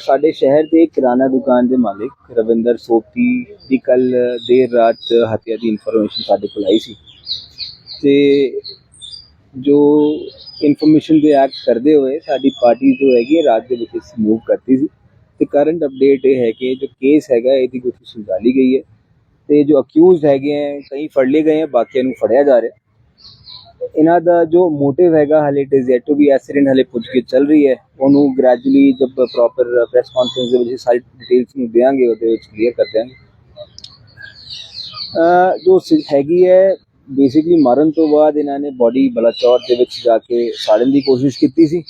ਸਾਡੇ ਸ਼ਹਿਰ ਦੇ ਕਿਰਾਣਾ ਦੁਕਾਨ ਦੇ ਮਾਲਿਕ ਰਵਿੰਦਰ ਸੋਪੀ ਦੀ ਕੱਲ ਦੇਰ ਰਾਤ ਹੱਤਿਆ ਦੀ ਇਨਫੋਰਮੇਸ਼ਨ ਸਾਡੇ ਕੋਲ ਆਈ ਸੀ। ਤੇ ਜੋ ਇਨਫੋਰਮੇਸ਼ਨ ਦੇ ਐਕਟ ਕਰਦੇ ਹੋਏ ਸਾਡੀ ਪਾਰਟੀ ਜੋ ਹੈਗੀ ਹੈ, ਰਾਤ ਦੇ ਵਿੱਚ ਮੂਵ ਕਰਤੀ ਸੀ। ਤੇ ਕਰੰਟ ਅਪਡੇਟ ਇਹ ਹੈ ਕਿ ਜੋ ਕੇਸ ਹੈਗਾ, ਇਹਦੀ ਕੁਝ ਸੁਲਝਾਲੀ ਗਈ ਹੈ। ਤੇ ਜੋ ਅਕਿਊਜ਼ਡ ਹੈਗੇ ਹੈ, ਕਈ ਫੜ ਲਏ ਗਏ ਹੈ, ਬਾਕੀਆਂ ਨੂੰ ਫੜਿਆ ਜਾ ਰਿਹਾ। ਇਹਨਾਂ ਦਾ ਜੋ ਮੋਟਿਵ ਹੈਗਾ, ਹਲੇ it is yet to be accident ਹਲੇ ਪੁੱਛ ਕੇ ਚੱਲ ਰਹੀ ਹੈ। ਉਹਨੂੰ ਗ੍ਰੈਜੂਅਲੀ ਜਦ ਪ੍ਰੋਪਰ ਪ੍ਰੈਸ ਕਾਨਫਰੰਸ ਦੇ ਵਿੱਚ ਸਾਰੀ ਡਿਟੇਲਸ ਨੂੰ ਦੇਾਂਗੇ ਉਹਦੇ ਵਿੱਚ ਕਲੀਅਰ ਕਰ ਦਿਆਂਗੇ। ਜੋ ਹੈਗੀ ਹੈ ਬੇਸਿਕਲੀ ਮਾਰਨ ਤੋਂ ਬਾਅਦ ਇਹਨਾਂ ਨੇ ਬਾਡੀ ਬਲਾਚੌਰ ਦੇ ਵਿੱਚ ਜਾ ਕੇ ਸਾੜਨ ਦੀ ਕੋਸ਼ਿਸ਼ ਕੀਤੀ ਸੀ।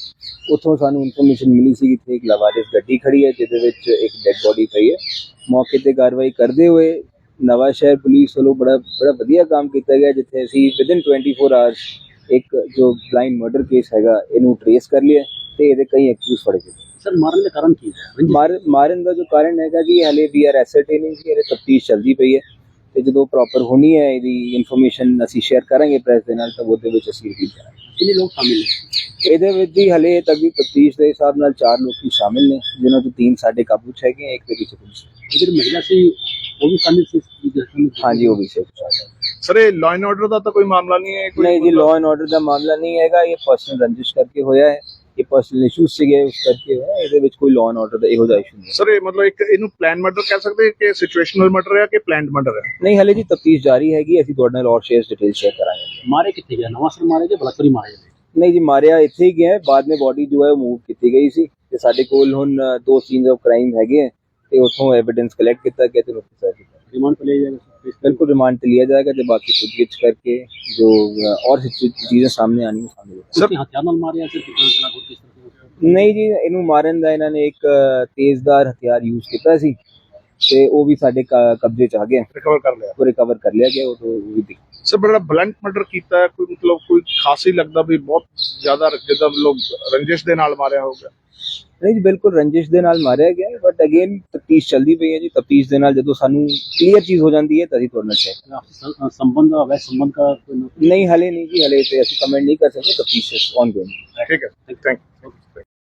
ਉੱਥੋਂ ਸਾਨੂੰ ਇਨਫੋਰਮੇਸ਼ਨ ਮਿਲੀ ਸੀ ਕਿ ਇੱਥੇ ਇੱਕ ਲਵਾਰਿਸ ਗੱਡੀ ਖੜੀ ਹੈ, ਜਿਹਦੇ ਵਿੱਚ ਇੱਕ ਡੈੱਡ ਬਾਡੀ ਪਈ ਹੈ। ਮੌਕੇ ਤੇ ਕਾਰਵਾਈ ਕਰਦੇ ਹੋਏ ਨਵਾਂ ਸ਼ਹਿਰ ਪੁਲਿਸ ਵੱਲੋਂ ਬੜਾ ਬੜਾ ਵਧੀਆ ਕੰਮ ਕੀਤਾ ਗਿਆ ਜਿੱਥੇ ਅਸੀਂ ਵਿਦਿਨ 24 ਆਵਰਸ ਇੱਕ ਜੋ ਬਲਾਈਂਡ ਮਰਡਰ ਕੇਸ ਹੈਗਾ ਇਹਨੂੰ ਟ੍ਰੇਸ ਕਰ ਲਿਆ ਤੇ ਇਹਦੇ ਕਈ ਐਕਿਊਜ਼ ਫੜੇ ਗਏ। ਸਰ ਮਾਰਨ ਦਾ ਕਾਰਨ ਕੀ ਹੈ? ਮਾਰ ਮਾਰਨ ਦਾ ਜੋ ਕਾਰਨ ਹੈਗਾ ਕਿ ਹਲੇ ਵੀ ਆਰ ਐਸਰਟੇਨਿੰਗ ਕਿ ਇਹਦੇ ਤਫਤੀਸ਼ ਚੱਲਦੀ ਪਈ ਹੈ ਤੇ ਜਦੋਂ ਪ੍ਰੋਪਰ ਹੋਣੀ ਹੈ ਇਹਦੀ ਇਨਫੋਰਮੇਸ਼ਨ ਅਸੀਂ ਸ਼ੇਅਰ ਕਰਾਂਗੇ ਪ੍ਰੈਸ ਦੇ ਨਾਲ ਤਾਂ ਉਹਦੇ ਵਿੱਚ ਅਸੀਂ ਰਿਵੀਲ ਕਰਾਂਗੇ। ਕਿੰਨੇ ਲੋਕ ਸ਼ਾਮਿਲ ਨੇ? ਇਹਦੇ ਵਿੱਚ ਵੀ ਹਲੇ ਤੱਕ ਦੀ ਤਫਤੀਸ਼ ਦੇ ਹਿਸਾਬ ਨਾਲ ਚਾਰ ਲੋਕੀ ਸ਼ਾਮਿਲ ਨੇ ਜਿਨ੍ਹਾਂ ਤੋਂ ਤਿੰਨ ਸਾਡੇ ਕਾਬੂ 'ਚ ਹੈਗੇ ਇੱਕ ਦੇ ਵਿੱਚ ਪੁਲਿਸ। ਜਿਹੜੀ ਮਹਿਲਾ ਸੀ ਉਹ ਵੀ ਇਸ ਹਾਂਜੀ ਉਹ ਵੀ ਸੇਫ ਸਰ ਇਹ ਲਾਅ ਐਂਡ ਆਰਡਰ ਦਾ ਤਾਂ ਕੋਈ ਮਾਮਲਾ ਨਹੀਂ ਹੈ ਕੋਈ ਨਹੀਂ ਜੀ ਲਾਅ ਐਂਡ ਆਰਡਰ ਦਾ ਮਾਮਲਾ ਨਹੀਂ ਹੈਗਾ। ਇਹ ਪਰਸਨਲ ਰੰਜਿਸ਼ ਕਰਕੇ ਹੋਇਆ ਹੈ। ਇਹ ਪਰਸਨਲ ਇਸ਼ੂਜ਼ ਸੀਗੇ ਉਸ ਕਰਕੇ ਹੋਇਆ ਇਹਦੇ ਵਿੱਚ ਕੋਈ ਲਾਅ ਐਂਡ ਆਰਡਰ ਦਾ ਇਹੋ ਜਿਹਾ ਇਸ਼ੂ ਨਹੀਂ। ਸਰ ਇਹ ਮਤਲਬ ਇੱਕ ਇਹਨੂੰ ਪਲਾਨ ਮਰਡਰ ਕਹਿ ਸਕਦੇ ਕਿ ਸਿਚੁਏਸ਼ਨਲ ਮਰਡਰ ਹੈ ਕਿ ਪਲਾਨਡ ਮਰਡਰ ਹੈ? ਨਹੀਂ ਹਲੇ ਜੀ ਤਫਤੀਸ਼ ਜਾਰੀ ਹੈਗੀ ਅਸੀਂ ਤੁਹਾਡੇ ਨਾਲ ਔਰ ਸ਼ੇਅਰ ਡਿਟੇਲ ਸ਼ੇਅਰ ਕਰਾਂਗੇ। ਮਾਰੇ ਕਿੱਥੇ ਗਿਆ? ਨਵਾਂ ਸਰ ਮਾਰੇ ਗਿਆ ਬਲਾਚੌਰੀ ਮਾਰੇ ਗਏ? ਨਹੀਂ ਜੀ ਮਾਰਿਆ ਇੱਥੇ ਹੀ ਗਿਆ ਬਾਅਦ ਵਿੱਚ ਬੋਡੀ ਜੋ ਹੈ ਉਹ ਮੂਵ ਕੀਤੀ ਗਈ ਸੀ। ਤੇ ਸਾਡੇ ਕੋਲ ਹੁਣ ਦੋ ਸੀਨਸ ਆਫ ਕ੍ਰਾਈਮ ਹੈਗੇ ਹੈ। ਤੇ ਉੱਥੋਂ ਐਵੀਡੈਂਸ ਕਲੈਕਟ ਕੀਤਾ ਗਿਆ ਤੇ ਨੋਟਿਸ ਆ ਕੀਤਾ ਰਿਮਾਂਡ पे ले जाएगा सर ਬਿਲਕੁਲ ਰਿਮਾਂਡ ਤੇ ਲਿਆ ਜਾਏਗਾ ਤੇ ਬਾਕੀ ਪੁੱਛਗਿੱਛ ਕਰਕੇ ਜੋ ਅ, और ਚੀਜ਼ਾਂ ਸਾਹਮਣੇ ਆਣੀ ਉਹ ਸਾਹਮਣੇ सर हथियार नाल मारे या सर कितना चला किस तरह ਨਹੀਂ ਜੀ ਇਹਨੂੰ ਮਾਰਨ ਦਾ ਇਹਨਾਂ ਨੇ ਇੱਕ ਅ, ਤੇਜ਼ਦਾਰ ਹਥਿਆਰ ਯੂਜ਼ ਕੀਤਾ ਸੀ ਤੇ ਉਹ ਵੀ ਸਾਡੇ ਕ- ਕਬਜ਼ੇ ਚ ਆ ਗਿਆ ਰਿਕਵਰ ਕਰ ਲਿਆ ਉਹ ਰਿਕਵਰ ਕਰ ਲਿਆ ਗਿਆ ਉਹ ਤੋਂ ਉਹ ਵੀ ਦਿਖ ਸਰ ਬੜਾ ਬਲੰਟ ਮਰਡਰ ਕੀਤਾ ਹੈ ਕੋਈ ਮਤਲਬ ਕੋਈ ਖਾਸ ਹੀ ਲੱਗਦਾ ਵੀ ਬਹੁਤ ਜ਼ਿਆਦਾ ਜਿੱਦਾਂ ਲੋਕ ਰੰਜਿਸ਼ ਦੇ ਨਾਲ ਮਾਰਿਆ ਹੋਊਗਾ ਨਹੀਂ ਜੀ ਬਿਲਕੁਲ ਰੰਜਿਸ਼ ਦੇ ਨਾਲ ਮਾਰਿਆ ਗਿਆ ਹੈ ਬਟ ਅਗੇਨ ਤਫਤੀਸ਼ ਚੱਲਦੀ ਪਈ ਹੈ ਜੀ। ਤਫਤੀਸ਼ ਦੇ ਨਾਲ ਜਦੋਂ ਸਾਨੂੰ ਕਲੀਅਰ ਚੀਜ਼ ਹੋ ਜਾਂਦੀ ਹੈ ਤਦੀ ਤੁਹਾਡੇ ਨਾਲ ਸੰਬੰਧ ਦਾ ਵੈ ਸੰਬੰਧ ਦਾ ਨਹੀਂ ਹਲੇ ਨਹੀਂ ਜੀ ਹਲੇ ਤੇ ਅਸੀਂ ਕਮੈਂਟ ਨਹੀਂ ਕਰ ਸਕਦੇ ਤਫਤੀਸ਼ ਇਸ ਆਨਗੋਇੰਗ ਠੀਕ ਹੈ ਥੈਂਕ ਯੂ